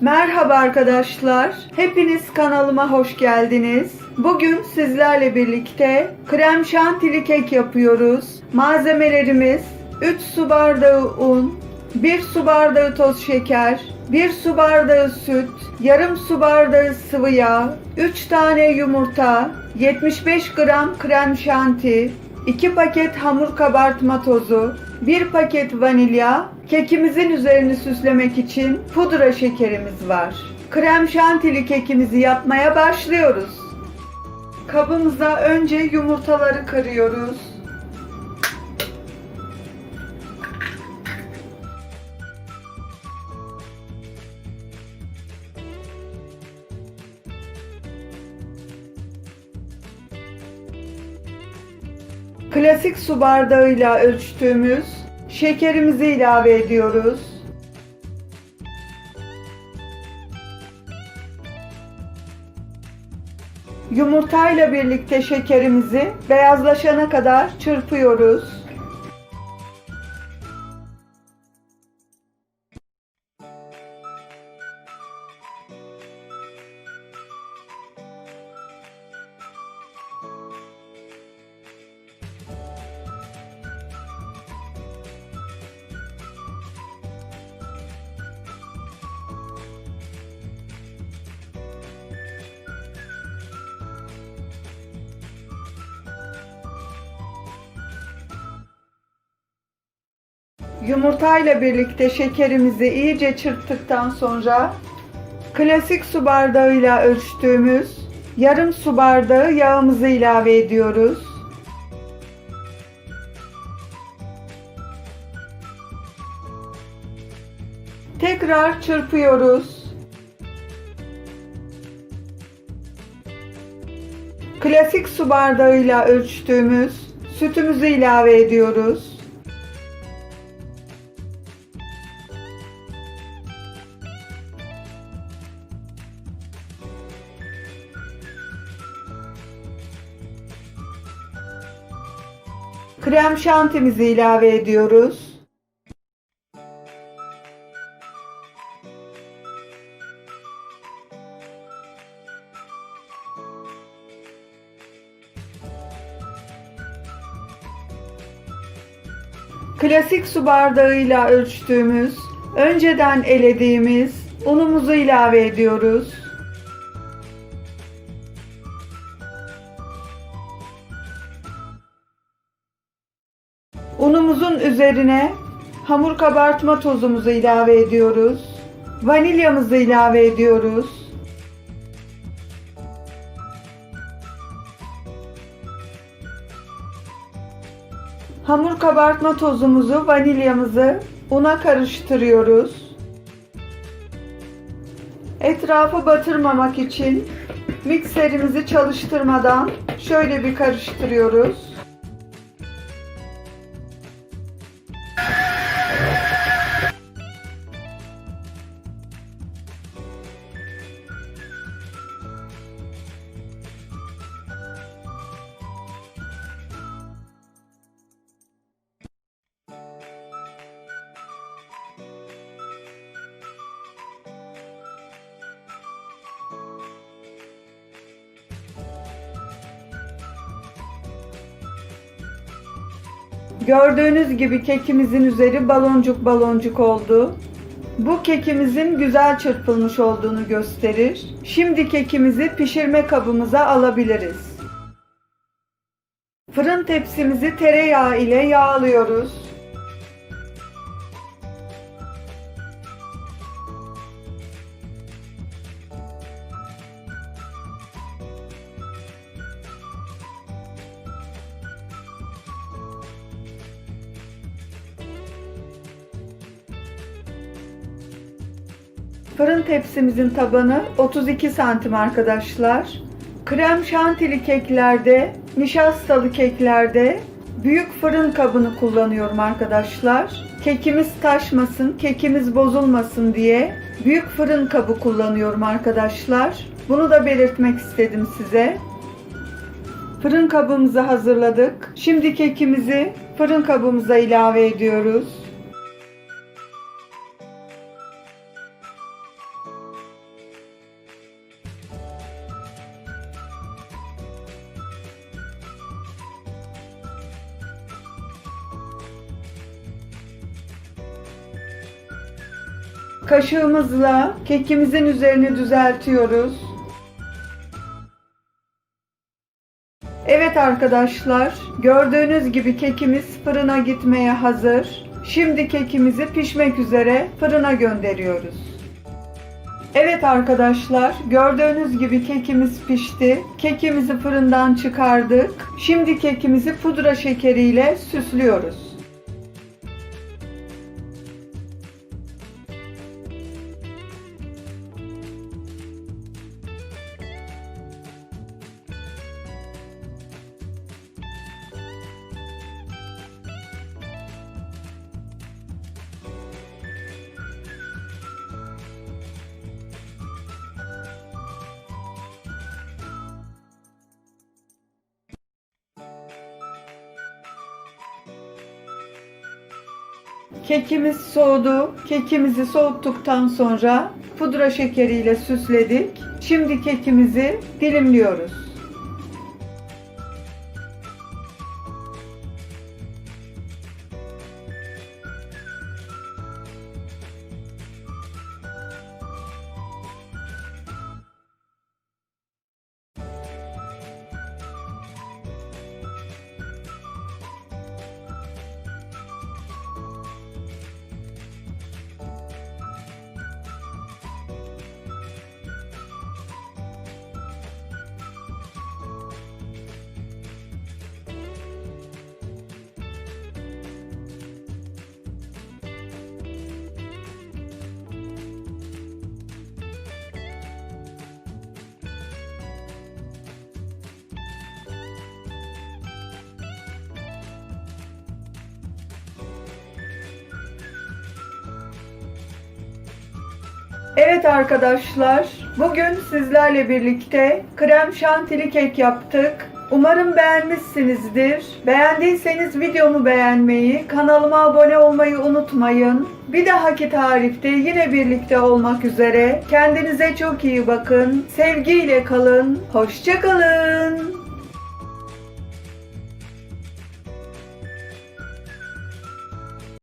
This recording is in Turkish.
Merhaba arkadaşlar. Hepiniz kanalıma hoş geldiniz. Bugün sizlerle birlikte krem şantili kek yapıyoruz. Malzemelerimiz 3 su bardağı un, 1 su bardağı toz şeker, 1 su bardağı süt, yarım su bardağı sıvı yağ, 3 tane yumurta, 75 gram krem şanti, 2 paket hamur kabartma tozu, 1 paket vanilya, kekimizin üzerini süslemek için pudra şekerimiz var. Krem şantili kekimizi yapmaya başlıyoruz. Kabımıza önce yumurtaları kırıyoruz. Klasik su bardağıyla ölçtüğümüz şekerimizi ilave ediyoruz. Yumurtayla birlikte şekerimizi beyazlaşana kadar çırpıyoruz. Yumurtayla birlikte şekerimizi iyice çırptıktan sonra klasik su bardağıyla ölçtüğümüz yarım su bardağı yağımızı ilave ediyoruz. Tekrar çırpıyoruz. Klasik su bardağıyla ölçtüğümüz sütümüzü ilave ediyoruz. Krem şantimizi ilave ediyoruz. Klasik su bardağıyla ölçtüğümüz, önceden elediğimiz unumuzu ilave ediyoruz. Unumuzun üzerine hamur kabartma tozumuzu ilave ediyoruz. Vanilyamızı ilave ediyoruz. Hamur kabartma tozumuzu, vanilyamızı una karıştırıyoruz. Etrafı batırmamak için mikserimizi çalıştırmadan şöyle bir karıştırıyoruz. Gördüğünüz gibi kekimizin üzeri baloncuk baloncuk oldu. Bu kekimizin güzel çırpılmış olduğunu gösterir. Şimdi kekimizi pişirme kabımıza alabiliriz. Fırın tepsimizi tereyağı ile yağlıyoruz. Fırın tepsimizin tabanı 32 santim arkadaşlar. Krem şantili keklerde, nişastalı keklerde büyük fırın kabını kullanıyorum arkadaşlar. Kekimiz taşmasın, kekimiz bozulmasın diye büyük fırın kabı kullanıyorum arkadaşlar. Bunu da belirtmek istedim size. Fırın kabımızı hazırladık. Şimdi kekimizi fırın kabımıza ilave ediyoruz. Kaşığımızla kekimizin üzerini düzeltiyoruz. Evet arkadaşlar, gördüğünüz gibi kekimiz fırına gitmeye hazır. Şimdi kekimizi pişmek üzere fırına gönderiyoruz. Evet arkadaşlar, gördüğünüz gibi kekimiz pişti. Kekimizi fırından çıkardık. Şimdi kekimizi pudra şekeriyle süslüyoruz. Kekimiz soğudu. Kekimizi soğuttuktan sonra pudra şekeriyle süsledik. Şimdi kekimizi dilimliyoruz. Evet arkadaşlar, bugün sizlerle birlikte krem şantili kek yaptık. Umarım beğenmişsinizdir. Beğendiyseniz videomu beğenmeyi, kanalıma abone olmayı unutmayın. Bir dahaki tarifte yine birlikte olmak üzere. Kendinize çok iyi bakın. Sevgiyle kalın. Hoşçakalın.